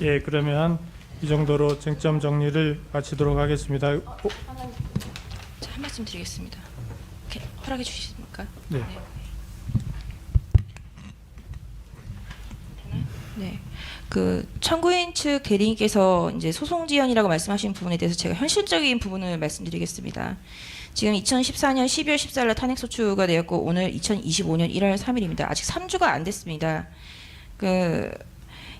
예, 그러면 이 정도로 쟁점 정리를 마치도록 하겠습니다. 어, 자, 한 말씀 드리겠습니다. 이렇게 허락해 주시십니까? 네. 네. 그 청구인 측 대리인께서 이제 소송 지연이라고 말씀하신 부분에 대해서 제가 현실적인 부분을 말씀드리겠습니다. 지금 2014년 12월 14일 날 탄핵 소추가 되었고 오늘 2025년 1월 3일입니다. 아직 3주가 안 됐습니다. 그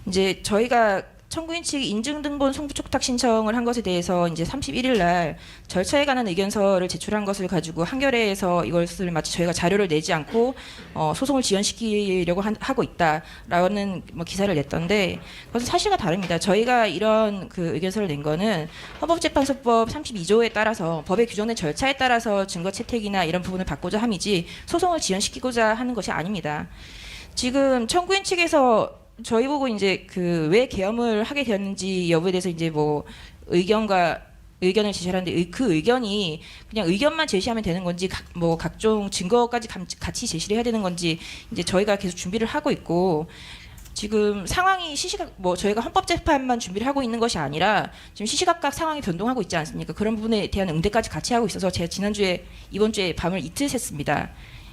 이제 저희가 청구인 측이 인증등본 송부촉탁 신청을 한 것에 대해서 이제 31일 날 절차에 관한 의견서를 제출한 것을 가지고 한겨레에서 이것을 마치 저희가 자료를 내지 않고 어, 소송을 지연시키려고 한- 하고 있다라는 뭐 기사를 냈던데 그것은 사실과 다릅니다. 저희가 이런 그 의견서를 낸 거는 헌법재판소법 32조에 따라서 법에 규정된 절차에 따라서 증거 채택이나 이런 부분을 받고자 함이지 소송을 지연시키고자 하는 것이 아닙니다. 지금 청구인 측에서 저희 보고 이제 그 왜 계엄을 하게 되었는지 여부에 대해서 이제 뭐 의견과 의견을 제시하는데 의- 그 의견이 그냥 의견만 제시하면 되는 건지 각, 뭐 각종 증거까지 감- 같이 제시를 해야 되는 건지 이제 저희가 계속 준비를 하고 있고 지금 상황이 시시각 뭐 저희가 헌법재판만 준비를 하고 있는 것이 아니라 지금 시시각각 상황이 변동하고 있지 않습니까? 그런 부분에 대한 응대까지 같이 하고 있어서 제가 지난주에 이번 주에 밤을 이틀 샜습니다.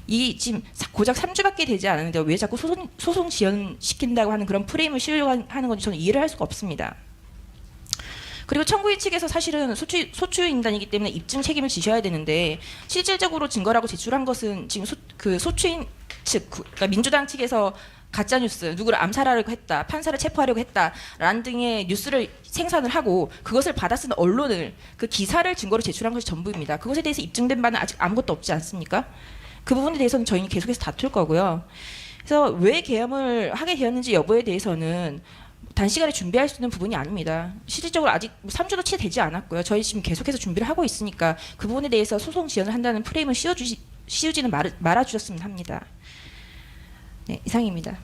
이 지금 사- 고작 3주밖에 되지 않았는데 왜 자꾸 소송, 소송 지연시킨다고 하는 그런 프레임을 씌우려고 한- 하는 건지 저는 이해를 할 수가 없습니다. 그리고 청구인 측에서 사실은 소추, 소추인단이기 때문에 입증 책임을 지셔야 되는데 실질적으로 증거라고 제출한 것은 지금 소, 그 소추인 측, 그- 그러니까 민주당 측에서 가짜 뉴스, 누구를 암살하려고 했다, 판사를 체포하려고 했다라는 등의 뉴스를 생산을 하고 그것을 받아 쓴 언론을 그 기사를 증거로 제출한 것이 전부입니다. 그것에 대해서 입증된 바는 아직 아무것도 없지 않습니까? 그 부분에 대해서는 저희는 계속해서 다툴 거고요. 그래서 왜 계엄을 하게 되었는지 여부에 대해서는 단시간에 준비할 수 있는 부분이 아닙니다. 실질적으로 아직 3주도 채 되지 않았고요. 저희 지금 계속해서 준비를 하고 있으니까 그 부분에 대해서 소송 지연을 한다는 프레임을 씌워주시, 씌우지는 말, 말아주셨으면 합니다. 네, 이상입니다.